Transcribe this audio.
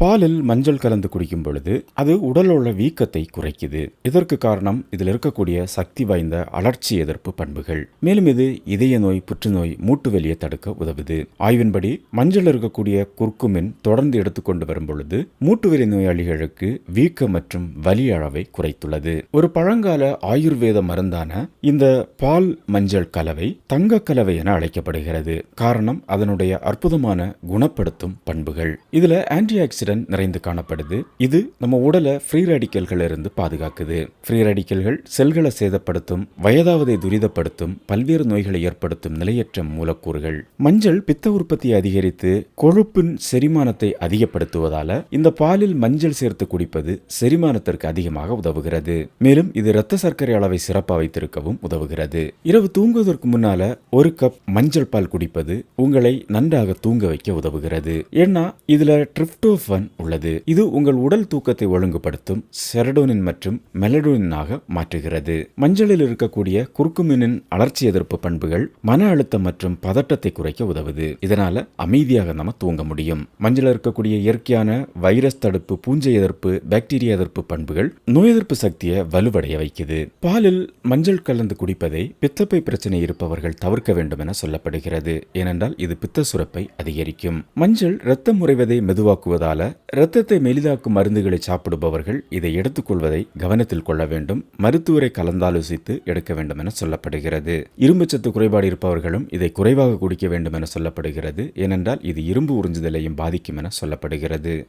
பாலில் மஞ்சள் கலந்து குடிக்கும் பொழுது அது உடலுள்ள வீக்கத்தை குறைக்குது. இதற்கு காரணம் இதில் இருக்கக்கூடிய சக்தி வாய்ந்த அலர்ச்சி எதிர்ப்பு பண்புகள். மேலும் இது இதய நோய் புற்றுநோய் மூட்டு வெளியை தடுக்க உதவுது. ஆய்வின்படி மஞ்சள் இருக்கக்கூடிய குர்க்குமின் தொடர்ந்து எடுத்துக்கொண்டு வரும் பொழுது மூட்டுவெளி நோயாளிகளுக்கு வீக்கம் மற்றும் வலி அளவை குறைத்துள்ளது. ஒரு பழங்கால ஆயுர்வேத மருந்தான இந்த பால் மஞ்சள் கலவை தங்க கலவை என அழைக்கப்படுகிறது. காரணம் அதனுடைய அற்புதமான குணப்படுத்தும் பண்புகள். இதுல ஆன்டி ஆக்சிடென்ட் நிறைந்து காணப்படுது. இது நம்ம உடலை ஃப்ரீ ரேடிக்கல்கள் இருந்து பாதுகாக்குது. ஃப்ரீ ரேடிக்கல்கள் செல்களை சேதப்படுத்தும் வயதாவதை துரிதப்படுத்தும் பல்வேறு நோய்களை ஏற்படுத்தும் நிலையற்ற மூலக்கூறுகள். மஞ்சள் பித்த உற்பத்தியை அதிகரித்து கொழுப்பின் செரிமானத்தை அதிகப்படுத்துவதால இந்த பாலில் மஞ்சள் சேர்த்து குடிப்பது செரிமானத்திற்கு அதிகமாக உதவுகிறது. மேலும் இது இரத்த சர்க்கரை அளவை சிறப்பாக வைத்திருக்கவும் உதவுகிறது. இரவு தூங்குவதற்கு முன்னால ஒரு கப் மஞ்சள் பால் குடிப்பது உங்களை நன்றாக தூங்க வைக்க உதவுகிறது. ஏன்னா இதுல ட்ரிப்டோஃபன் உள்ளது. இது உங்கள் உடல் தூக்கத்தை ஒழுங்குபடுத்தும் செரடோனின் மற்றும் மெலடோனினாக மாற்றுகிறது. மஞ்சளில் இருக்கக்கூடிய குறுக்குமினின் அலர்ச்சி எதிர்ப்பு பண்புகள் மன அழுத்தம் மற்றும் பதட்டத்தை குறைக்க உதவுது. இதனால அமைதியாக நம்ம தூங்க முடியும். மஞ்சள் இருக்கக்கூடிய இயற்கையான வைரஸ் தடுப்பு பூஞ்சை எதிர்ப்பு பாக்டீரியா எதிர்ப்பு பண்புகள் நோய் எதிர்ப்பு சக்தியை வலுவடைய வைக்குது. பாலில் மஞ்சள் கலந்து குடிப்பதை பித்தப்பை பிரச்சனை இருப்பவர்கள் தவிர்க்க வேண்டும் என சொல்லப்படுகிறது. ஏனென்றால் இது பித்த சுரப்பை அதிகரிக்கும். மஞ்சள் இரத்தம் முறைவதை மெதுவாக்குவதால இரத்தத்தை மெலிதாக்கும் மருந்துகளை சாப்பிடுபவர்கள் இதை எடுத்துக்கொள்வதை கவனத்தில் கொள்ள வேண்டும். மருத்துவரை கலந்தாலோசித்து எடுக்க வேண்டும் என சொல்லப்படுகிறது இரும்புச்சத்து குறைபாடு இருப்பவர்களும் இதை குறைவாக குடிக்க வேண்டும் என சொல்லப்படுகிறது. ஏனென்றால் இது இரும்பு உறிஞ்சுதலையும் பாதிக்கும் என சொல்லப்படுகிறது.